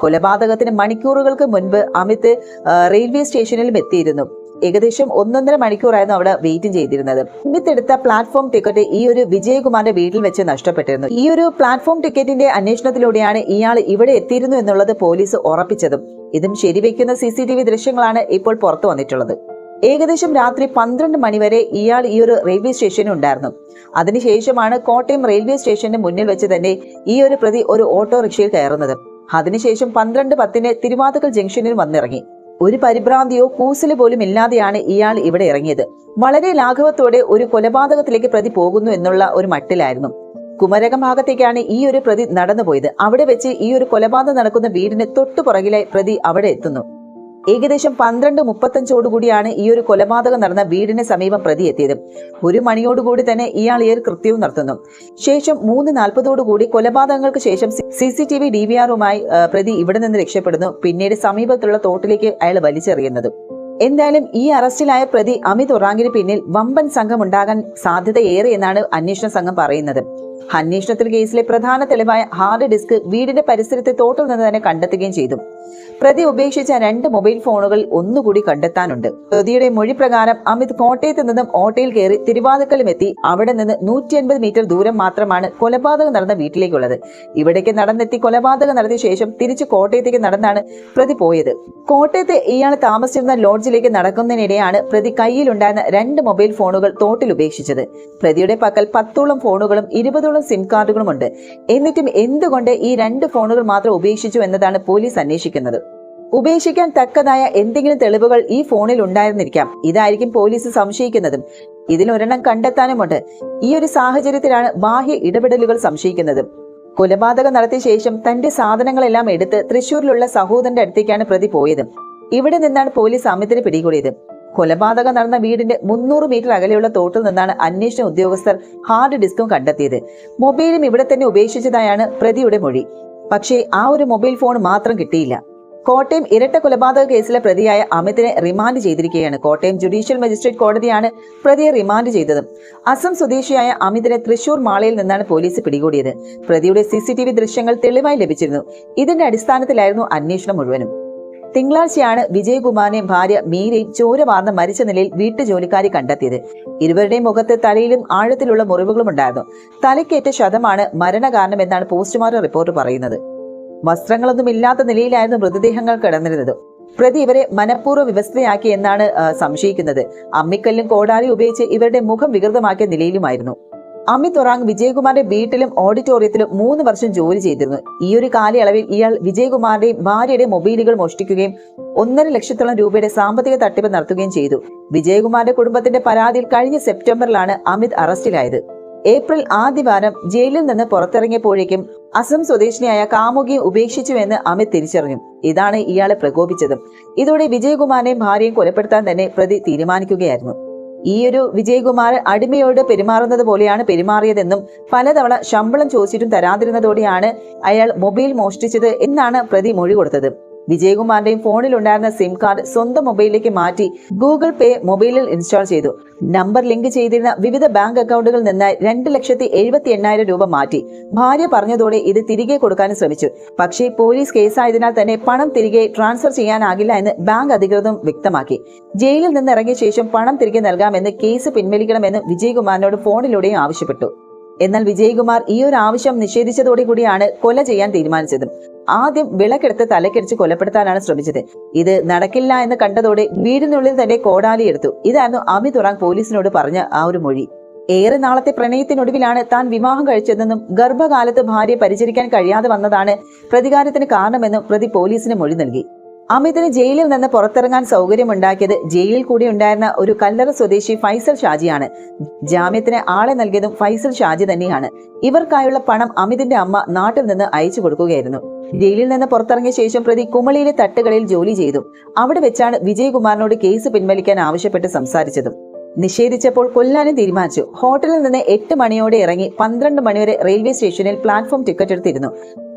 കൊലപാതകത്തിന് മണിക്കൂറുകൾക്ക് മുൻപ് അമിത് റെയിൽവേ സ്റ്റേഷനിലും എത്തിയിരുന്നു. ഏകദേശം ഒന്നൊന്നര മണിക്കൂറായിരുന്നു അവിടെ വെയിറ്റ് ചെയ്തിരുന്നത്. അമിത് എടുത്ത പ്ലാറ്റ്ഫോം ടിക്കറ്റ് ഈ ഒരു വിജയകുമാറിന്റെ വീട്ടിൽ വെച്ച് നഷ്ടപ്പെട്ടിരുന്നു. ഈ ഒരു പ്ലാറ്റ്ഫോം ടിക്കറ്റിന്റെ അന്വേഷണത്തിലൂടെയാണ് ഇയാൾ ഇവിടെ എത്തിയിരുന്നു എന്നുള്ളത് പോലീസ് ഉറപ്പിച്ചതും. ഇതും ശരിവെക്കുന്ന സി സി ടി വി ദൃശ്യങ്ങളാണ് ഇപ്പോൾ പുറത്തു വന്നിട്ടുള്ളത്. ഏകദേശം രാത്രി പന്ത്രണ്ട് മണിവരെ ഇയാൾ ഈ ഒരു റെയിൽവേ സ്റ്റേഷനിൽ ഉണ്ടായിരുന്നു. അതിനുശേഷമാണ് കോട്ടയം റെയിൽവേ സ്റ്റേഷന് മുന്നിൽ വെച്ച് തന്നെ ഈ ഒരു പ്രതി ഒരു ഓട്ടോറിക്ഷയിൽ കയറുന്നത്. അതിനുശേഷം പന്ത്രണ്ട് പത്തിന് തിരുവാതുക്കൽ ജംഗ്ഷനിൽ വന്നിറങ്ങി. ഒരു പരിഭ്രാന്തിയോ കൂസൽ പോലും ഇല്ലാതെയാണ് ഇയാൾ ഇവിടെ ഇറങ്ങിയത്. വളരെ ലാഘവത്തോടെ ഒരു കൊലപാതകത്തിലേക്ക് പ്രതി പോകുന്നു എന്നുള്ള ഒരു മട്ടിലായിരുന്നു. കുമരകം ഭാഗത്തേക്കാണ് ഈ ഒരു പ്രതി നടന്നുപോയത്. അവിടെ വെച്ച് ഈ ഒരു കൊലപാതകം നടക്കുന്ന വീടിന് തൊട്ടു പുറകിലായി പ്രതി അവിടെ എത്തുന്നു. ഏകദേശം പന്ത്രണ്ട് മുപ്പത്തഞ്ചോടുകൂടിയാണ് ഈ ഒരു കൊലപാതകം നടന്ന വീടിന് സമീപം പ്രതി എത്തിയത്. ഒരു മണിയോടുകൂടി തന്നെ ഇയാൾ ഒരു കൃത്യവും നടത്തുന്നു. ശേഷം മൂന്ന് നാൽപ്പതോടുകൂടി കൊലപാതകങ്ങൾക്ക് ശേഷം C C T V D V ആറുമായി പ്രതി ഇവിടെ നിന്ന് രക്ഷപ്പെടുന്നു. പിന്നീട് സമീപത്തുള്ള തോട്ടിലേക്ക് അയാൾ വലിച്ചെറിയുന്നത്. എന്തായാലും ഈ അറസ്റ്റിലായ പ്രതി അമിത് ഒറാങ്കിന് പിന്നിൽ വമ്പൻ സംഘം ഉണ്ടാകാൻ സാധ്യതയേറെ എന്നാണ് അന്വേഷണ സംഘം പറയുന്നത്. അന്വേഷണത്തിൽ കേസിലെ പ്രധാന തെളിവായ ഹാർഡ് ഡിസ്ക് വീടിന്റെ പരിസരത്തെ തോട്ടിൽ നിന്ന് തന്നെ കണ്ടെത്തുകയും ചെയ്തു. പ്രതി ഉപേക്ഷിച്ച രണ്ട് മൊബൈൽ ഫോണുകൾ ഒന്നുകൂടി കണ്ടെത്താനുണ്ട്. പ്രതിയുടെ മൊഴി പ്രകാരം അമിത് കോട്ടയത്ത് നിന്നും ഓട്ടോയിൽ കയറി തിരുവാതുക്കലും എത്തി. അവിടെ നിന്ന് നൂറ്റി അൻപത് മീറ്റർ ദൂരം മാത്രമാണ് കൊലപാതകം നടന്ന വീട്ടിലേക്കുള്ളത്. ഇവിടേക്ക് നടന്നെത്തി കൊലപാതകം നടത്തിയ ശേഷം തിരിച്ച് കോട്ടയത്തേക്ക് നടന്നാണ് പ്രതി പോയത്. കോട്ടയത്ത് ഇയാൾ താമസിച്ചിരുന്ന ലോഡ്ജിലേക്ക് നടക്കുന്നതിനിടെയാണ് പ്രതി കയ്യിലുണ്ടായിരുന്ന രണ്ട് മൊബൈൽ ഫോണുകൾ തോട്ടിൽ ഉപേക്ഷിച്ചത്. പ്രതിയുടെ പക്കൽ പത്തോളം ഫോണുകളും ഇരുപതോളം സിം കാർഡുകളും ഉണ്ട് എന്നിട്ടും എന്തുകൊണ്ട് ഈ രണ്ട് ഫോണുകൾ മാത്രം ഉപേക്ഷിച്ചു എന്നതാണ് പോലീസ് അന്വേഷിക്കുന്നത്? ഉപേക്ഷിക്കാൻ തക്കതായ എന്തെങ്കിലും തെളിവുകൾ ഈ ഫോണിൽ ഉണ്ടായിരുന്നിരിക്കാം. ഇതായിരിക്കും പോലീസ് സംശയിക്കുന്നതും. ഇതിലൊരെണ്ണം കണ്ടെത്താനുമുണ്ട്. ഈ ഒരു സാഹചര്യത്തിലാണ് ബാഹ്യ ഇടപെടലുകൾ സംശയിക്കുന്നത്. കൊലപാതകം നടത്തിയ ശേഷം തന്റെ സാധനങ്ങളെല്ലാം എടുത്ത് തൃശൂരിലുള്ള സഹോദരന്റെ അടുത്തേക്കാണ് പ്രതി പോയത്. ഇവിടെ നിന്നാണ് പോലീസ് അമിതിനെ പിടികൂടിയത്. കൊലപാതകം നടന്ന വീടിന്റെ മുന്നൂറ് മീറ്റർ അകലെയുള്ള തോട്ടിൽ നിന്നാണ് അന്വേഷണ ഉദ്യോഗസ്ഥർ ഹാർഡ് ഡിസ്കും കണ്ടെത്തിയത്. മൊബൈലും ഇവിടെ തന്നെ ഉപേക്ഷിച്ചതായാണ് പ്രതിയുടെ മൊഴി. പക്ഷേ ആ ഒരു മൊബൈൽ ഫോൺ മാത്രം കിട്ടിയില്ല. കോട്ടയം ഇരട്ട കൊലപാതക കേസിലെ പ്രതിയായ അമിതിനെ റിമാൻഡ് ചെയ്തിരിക്കുകയാണ്. കോട്ടയം ജുഡീഷ്യൽ മജിസ്ട്രേറ്റ് കോടതിയാണ് പ്രതിയെ റിമാൻഡ് ചെയ്തത്. അസം സ്വദേശിയായ അമിതിനെ തൃശൂർ മാളയിൽ നിന്നാണ് പോലീസ് പിടികൂടിയത്. പ്രതിയുടെ സി സി ടി വി ദൃശ്യങ്ങൾ തെളിവായി ലഭിച്ചിരുന്നു. ഇതിന്റെ അടിസ്ഥാനത്തിലായിരുന്നു അന്വേഷണം മുഴുവനും. തിങ്കളാഴ്ചയാണ് വിജയകുമാറിനെയും ഭാര്യ മീരയും ചോരമാർന്ന് മരിച്ച നിലയിൽ വീട്ടുജോലിക്കാരി കണ്ടെത്തിയത്. ഇരുവരുടെയും മുഖത്ത് തലയിലും ആഴത്തിലുള്ള മുറിവുകളും ഉണ്ടായിരുന്നു. തലയ്ക്കേറ്റ ശതമാണ് മരണകാരണം എന്നാണ് പോസ്റ്റ്മോർട്ടം റിപ്പോർട്ട് പറയുന്നത്. വസ്ത്രങ്ങളൊന്നും ഇല്ലാത്ത നിലയിലായിരുന്നു മൃതദേഹങ്ങൾ കിടന്നിരുന്നത്. പ്രതി ഇവരെ മനഃപൂർവ വ്യവസ്ഥയാക്കി എന്നാണ് സംശയിക്കുന്നത്. അമ്മിക്കല്ലും കോടാലി ഉപയോഗിച്ച് ഇവരുടെ മുഖം വികൃതമാക്കിയ നിലയിലുമായിരുന്നു. അമിത് ഒറാങ് വിജയകുമാറിന്റെ വീട്ടിലും ഓഡിറ്റോറിയത്തിലും മൂന്ന് വർഷം ജോലി ചെയ്തിരുന്നു. ഈ ഒരു കാലയളവിൽ ഇയാൾ വിജയകുമാറിന്റെയും ഭാര്യയുടെയും മൊബൈലുകൾ മോഷ്ടിക്കുകയും ഒന്നര ലക്ഷത്തോളം രൂപയുടെ സാമ്പത്തിക തട്ടിപ്പ് നടത്തുകയും ചെയ്തു. വിജയകുമാറിന്റെ കുടുംബത്തിന്റെ പരാതിയിൽ കഴിഞ്ഞ സെപ്റ്റംബറിലാണ് അമിത് അറസ്റ്റിലായത്. ഏപ്രിൽ ആദ്യവാരം ജയിലിൽ നിന്ന് പുറത്തിറങ്ങിയപ്പോഴേക്കും അസം സ്വദേശിനിയായ കാമുകിയെ ഉപേക്ഷിച്ചുവെന്ന് അമിത് തിരിച്ചറിഞ്ഞു. ഇതാണ് ഇയാളെ പ്രകോപിച്ചതും ഇതോടെ വിജയകുമാറിനെയും ഭാര്യയും കൊലപ്പെടുത്താൻ തന്നെ പ്രതി തീരുമാനിക്കുകയായിരുന്നു. ഈ ഒരു വിജയകുമാർ അടിമയോട് പെരുമാറുന്നത് പോലെയാണ് പെരുമാറിയതെന്നും പലതവണ ശമ്പളം ചോദിച്ചിട്ടും തരാതിരുന്നതോടെയാണ് അയാൾ മൊബൈൽ മോഷ്ടിച്ചത് എന്നാണ് പ്രതി മൊഴി കൊടുത്തത്. വിജയകുമാറിന്റെയും ഫോണിൽ ഉണ്ടായിരുന്ന സിം കാർഡ് സ്വന്തം മൊബൈലിലേക്ക് മാറ്റി ഗൂഗിൾ പേ മൊബൈലിൽ ഇൻസ്റ്റാൾ ചെയ്തു. നമ്പർ ലിങ്ക് ചെയ്തിരുന്ന വിവിധ ബാങ്ക് അക്കൗണ്ടുകളിൽ നിന്ന് രണ്ട് ലക്ഷത്തി എഴുപത്തി എണ്ണായിരം രൂപ മാറ്റി. ഭാര്യ പറഞ്ഞതോടെ ഇത് തിരികെ കൊടുക്കാനും ശ്രമിച്ചു. പക്ഷേ പോലീസ് കേസായതിനാൽ തന്നെ പണം തിരികെ ട്രാൻസ്ഫർ ചെയ്യാനാകില്ല എന്ന് ബാങ്ക് അധികൃതരും വ്യക്തമാക്കി. ജയിലിൽ നിന്ന് ഇറങ്ങിയ ശേഷം പണം തിരികെ നൽകാമെന്ന് കേസ് പിൻവലിക്കണമെന്ന് വിജയകുമാറിനോട് ഫോണിലൂടെയും ആവശ്യപ്പെട്ടു. എന്നാൽ വിജയകുമാർ ഈ ഒരു ആവശ്യം നിഷേധിച്ചതോടെ കൂടിയാണ് കൊല ചെയ്യാൻ തീരുമാനിച്ചത്. ആദ്യം വിളക്കെടുത്ത് തലക്കടിച്ച് കൊലപ്പെടുത്താനാണ് ശ്രമിച്ചത്. ഇത് നടക്കില്ല എന്ന് കണ്ടതോടെ വീടിനുള്ളിൽ തന്നെ കോടാലി എടുത്തു. ഇതായിരുന്നു അമിത് പോലീസിനോട് പറഞ്ഞ ആ ഒരു മൊഴി. ഏറെ നാളത്തെ പ്രണയത്തിനൊടുവിലാണ് താൻ വിവാഹം കഴിച്ചതെന്നും ഗർഭകാലത്ത് ഭാര്യയെ പരിചരിക്കാൻ കഴിയാതെ വന്നതാണ് പ്രതികാരത്തിന് കാരണമെന്നും പ്രതി പോലീസിന് മൊഴി നൽകി. അമിതിന് ജയിലിൽ നിന്ന് പുറത്തിറങ്ങാൻ സൗകര്യമുണ്ടാക്കിയത് ജയിലിൽ കൂടി ഉണ്ടായിരുന്ന ഒരു കല്ലറ സ്വദേശി ഫൈസൽ ഷാജിയാണ്. ജാമ്യത്തിന് ആളെ നൽകിയതും ഫൈസൽ ഷാജി തന്നെയാണ്. ഇവർക്കായുള്ള പണം അമിതിന്റെ അമ്മ നാട്ടിൽ നിന്ന് അയച്ചു കൊടുക്കുകയായിരുന്നു. ജയിലിൽ നിന്ന് പുറത്തിറങ്ങിയ ശേഷം പ്രതി കുമളിയിലെ തട്ടുകളിൽ ജോലി ചെയ്തു. അവിടെ വെച്ചാണ് വിജയകുമാറിനോട് കേസ് പിൻവലിക്കാൻ ആവശ്യപ്പെട്ട് സംസാരിച്ചതും. നിഷേധിച്ചപ്പോൾ കൊല്ലാനും തീരുമാനിച്ചു. ഹോട്ടലിൽ നിന്ന് എട്ട് മണിയോടെ ഇറങ്ങി പന്ത്രണ്ട് മണിവരെ റെയിൽവേ സ്റ്റേഷനിൽ പ്ലാറ്റ്ഫോം ടിക്കറ്റ് എടുത്തിരുന്നു.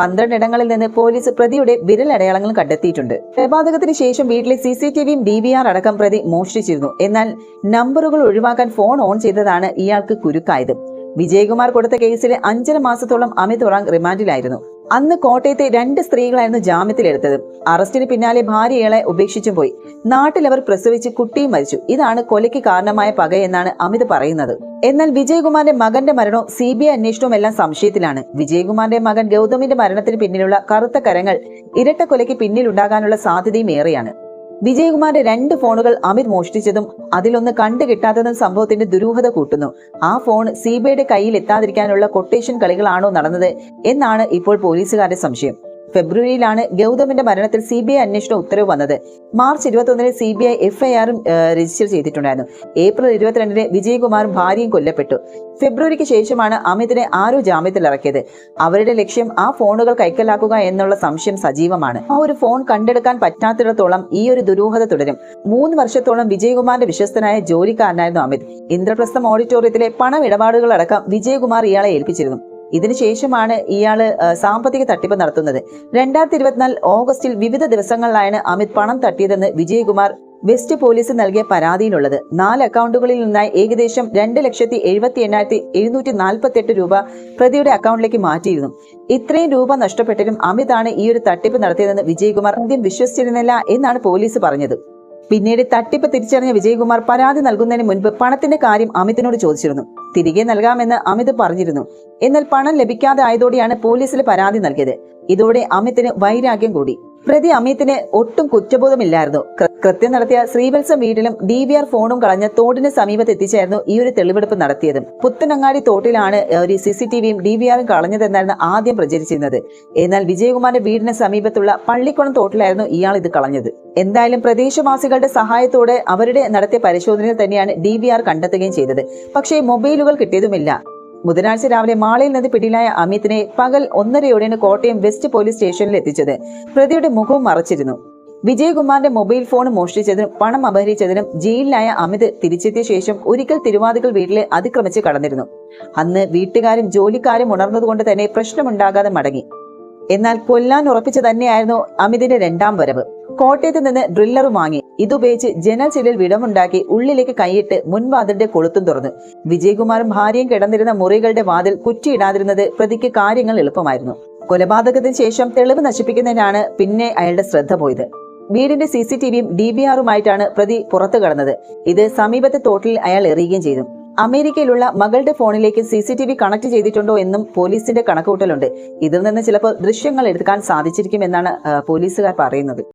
പന്ത്രണ്ട് ഇടങ്ങളിൽ നിന്ന് പോലീസ് പ്രതിയുടെ വിരലടയാളങ്ങൾ കണ്ടെത്തിയിട്ടുണ്ട്. കൊലപാതകത്തിന് ശേഷം വീട്ടിലെ സി സി ടി വിയും ഡി വി ആർ അടക്കം പ്രതി മോഷ്ടിച്ചിരുന്നു. എന്നാൽ നമ്പറുകൾ ഒഴിവാക്കാൻ ഫോൺ ഓൺ ചെയ്തതാണ് ഇയാൾക്ക് കുരുക്കായത്. വിജയകുമാർ കൊടുത്ത കേസിലെ അഞ്ചര മാസത്തോളം അമിത് ഒറാങ് റിമാൻഡിലായിരുന്നു. അന്ന് കോട്ടയത്തെ രണ്ട് സ്ത്രീകളായിരുന്നു ജാമ്യത്തിലെടുത്തത്. അറസ്റ്റിന് പിന്നാലെ ഭാര്യകളെ ഉപേക്ഷിച്ചും പോയി. നാട്ടിൽ അവർ പ്രസവിച്ച് കുട്ടിയും മരിച്ചു. ഇതാണ് കൊലയ്ക്ക് കാരണമായ പകയെന്നാണ് അമിത് പറയുന്നത്. എന്നാൽ വിജയകുമാറിന്റെ മകന്റെ മരണവും സി ബി ഐ അന്വേഷണവും എല്ലാം സംശയത്തിലാണ്. വിജയകുമാറിന്റെ മകൻ ഗൗതമിന്റെ മരണത്തിന് പിന്നിലുള്ള കറുത്ത കരങ്ങൾ ഇരട്ട കൊലയ്ക്ക് പിന്നിലുണ്ടാകാനുള്ള സാധ്യതയും ഏറെയാണ്. വിജയകുമാറിന്റെ രണ്ട് ഫോണുകൾ അമിത് മോഷ്ടിച്ചതും അതിലൊന്ന് കണ്ടു കിട്ടാത്തതും സംഭവത്തിന്റെ ദുരൂഹത കൂട്ടുന്നു. ആ ഫോൺ സി ബി കയ്യിൽ എത്താതിരിക്കാനുള്ള കൊട്ടേഷൻ കളികളാണോ നടന്നത് എന്നാണ് ഇപ്പോൾ പോലീസുകാരുടെ സംശയം. ഫെബ്രുവരിയിലാണ് ഗൗതമിന്റെ മരണത്തിൽ സി ബി ഐ അന്വേഷണ ഉത്തരവ് വന്നത്. മാർച്ച് ഇരുപത്തൊന്നിന് സി ബി ഐ എഫ്ഐആറും രജിസ്റ്റർ ചെയ്തിട്ടുണ്ടായിരുന്നു. ഏപ്രിൽ ഇരുപത്തിരണ്ടിന് വിജയകുമാറും ഭാര്യയും കൊല്ലപ്പെട്ടു. ഫെബ്രുവരിക്ക് ശേഷമാണ് അമിതിനെ ആരോ ജാമ്യത്തിൽ ഇറക്കിയത്. അവരുടെ ലക്ഷ്യം ആ ഫോണുകൾ കൈക്കലാക്കുക എന്നുള്ള സംശയം സജീവമാണ്. ആ ഒരു ഫോൺ കണ്ടെടുക്കാൻ പറ്റാത്തിടത്തോളം ഈ ഒരു ദുരൂഹത തുടരും. മൂന്ന് വർഷത്തോളം വിജയകുമാറിന്റെ വിശ്വസ്തനായ ജോലിക്കാരനായിരുന്നു അമിത്. ഇന്ദ്രപ്രസ്ഥം ഓഡിറ്റോറിയത്തിലെ പണമിടപാടുകളടക്കം വിജയകുമാർ ഇയാളെ ഏൽപ്പിച്ചിരുന്നു. ഇതിനുശേഷമാണ് ഇയാൾ സാമ്പത്തിക തട്ടിപ്പ് നടത്തുന്നത്. രണ്ടായിരത്തി ഇരുപത്തിനാല് ഓഗസ്റ്റിൽ വിവിധ ദിവസങ്ങളിലാണ് അമിത് പണം തട്ടിയതെന്ന് വിജയകുമാർ വെസ്റ്റ് പോലീസ് നൽകിയ പരാതിയിലുള്ളത്. നാല് അക്കൗണ്ടുകളിൽ നിന്നായി ഏകദേശം രണ്ട് ലക്ഷത്തി എഴുപത്തി എണ്ണായിരത്തി എഴുന്നൂറ്റി നാൽപ്പത്തി എട്ട് രൂപ പ്രതിയുടെ അക്കൗണ്ടിലേക്ക് മാറ്റിയിരുന്നു. ഇത്രയും രൂപ നഷ്ടപ്പെട്ടിട്ടും അമിതാണ് ഈ ഒരു തട്ടിപ്പ് നടത്തിയതെന്ന് വിജയകുമാർ ആദ്യം വിശ്വസിച്ചിരുന്നില്ല എന്നാണ് പോലീസ് പറഞ്ഞത്. പിന്നീട് തട്ടിപ്പ് തിരിച്ചറിഞ്ഞ വിജയകുമാർ പരാതി നൽകുന്നതിന് മുൻപ് പണത്തിന്റെ കാര്യം അമിതിനോട് ചോദിച്ചിരുന്നു. തിരികെ നൽകാമെന്ന് അമിത് പറഞ്ഞിരുന്നു. എന്നാൽ പണം ലഭിക്കാതെ ആയതോടെയാണ് പോലീസിൽ പരാതി നൽകിയത്. ഇതോടെ അമിതിന് വൈരാഗ്യം കൂടി. പ്രതി അമിത്തിന് ഒട്ടും കുറ്റബോധമില്ലായിരുന്നു. കൃത്യം നടത്തിയ ശ്രീവത്സം വീട്ടിലും ഡി വി ആർ ഫോണും കളഞ്ഞ തോടിന് സമീപത്ത് എത്തിച്ചായിരുന്നു ഈ ഒരു തെളിവെടുപ്പ് നടത്തിയത്. പുത്തനങ്ങാടി തോട്ടിലാണ് ഒരു സി സി ടി വിയും ഡി വി ആറും കളഞ്ഞതെന്നായിരുന്നു ആദ്യം പ്രചരിച്ചിരുന്നത്. എന്നാൽ വിജയകുമാറിന്റെ വീടിന് സമീപത്തുള്ള പള്ളിക്കുളം തോട്ടിലായിരുന്നു ഇയാൾ ഇത് കളഞ്ഞത്. എന്തായാലും പ്രദേശവാസികളുടെ സഹായത്തോടെ അവരുടെ നടത്തിയ പരിശോധനയിൽ തന്നെയാണ് ഡി വി ആർ കണ്ടെത്തുകയും ചെയ്തത്. പക്ഷേ മൊബൈലുകൾ കിട്ടിയതുമില്ല. ബുധനാഴ്ച രാവിലെ മാളയിൽ നിന്ന് പിടിയിലായ അമിതിനെ പകൽ ഒന്നരയോടെയാണ് കോട്ടയം വെസ്റ്റ് പോലീസ് സ്റ്റേഷനിൽ എത്തിച്ചത്. പ്രതിയുടെ മുഖവും മറച്ചിരുന്നു. വിജയകുമാറിന്റെ മൊബൈൽ ഫോൺ മോഷ്ടിച്ചതിനും പണം അപഹരിച്ചതിനും ജയിലിലായ അമിത് തിരിച്ചെത്തിയ ശേഷം ഒരിക്കൽ തിരുവാതികൾ വീട്ടിലെ അതിക്രമിച്ച് കടന്നിരുന്നു. അന്ന് വീട്ടുകാരും ജോലിക്കാരും ഉണർന്നതുകൊണ്ട് തന്നെ പ്രശ്നമുണ്ടാകാതെ മടങ്ങി. എന്നാൽ കൊല്ലാൻ ഉറപ്പിച്ചു തന്നെയായിരുന്നു അമിതിന്റെ രണ്ടാം വരവ്. കോട്ടയത്ത് നിന്ന് ഡ്രില്ലറും വാങ്ങി. ഇതുപയോഗിച്ച് ജനൽ ചില്ലിൽ വിടമുണ്ടാക്കി ഉള്ളിലേക്ക് കൈയിട്ട് മുൻവാതിലിന്റെ കൊളുത്തും തുറന്നു. വിജയകുമാറും ഭാര്യയും കിടന്നിരുന്ന മുറികളുടെ വാതിൽ കുറ്റിയിടാതിരുന്നത് പ്രതിക്ക് കാര്യങ്ങൾ എളുപ്പമായിരുന്നു. കൊലപാതകത്തിന് ശേഷം തെളിവ് നശിപ്പിക്കുന്നതിനാണ് പിന്നെ അയാളുടെ ശ്രദ്ധ പോയത്. വീടിന്റെ സി സി ടി വിയും ഡി ബി ആറുമായിട്ടാണ് പ്രതി പുറത്തു കടന്നത്. ഇത് സമീപത്തെ തോട്ടിൽ അയാൾ എറിയുകയും ചെയ്തു. അമേരിക്കയിലുള്ള മകളുടെ ഫോണിലേക്ക് C C T V connect ചെയ്തിട്ടുണ്ടോ എന്നും പോലീസിന്റെ കണക്കുകൂട്ടലുണ്ട്. ഇതിൽ നിന്ന് ചിലപ്പോൾ ദൃശ്യങ്ങൾ എടുക്കാൻ സാധിച്ചിരിക്കും എന്നാണ് പോലീസുകാർ പറയുന്നത്.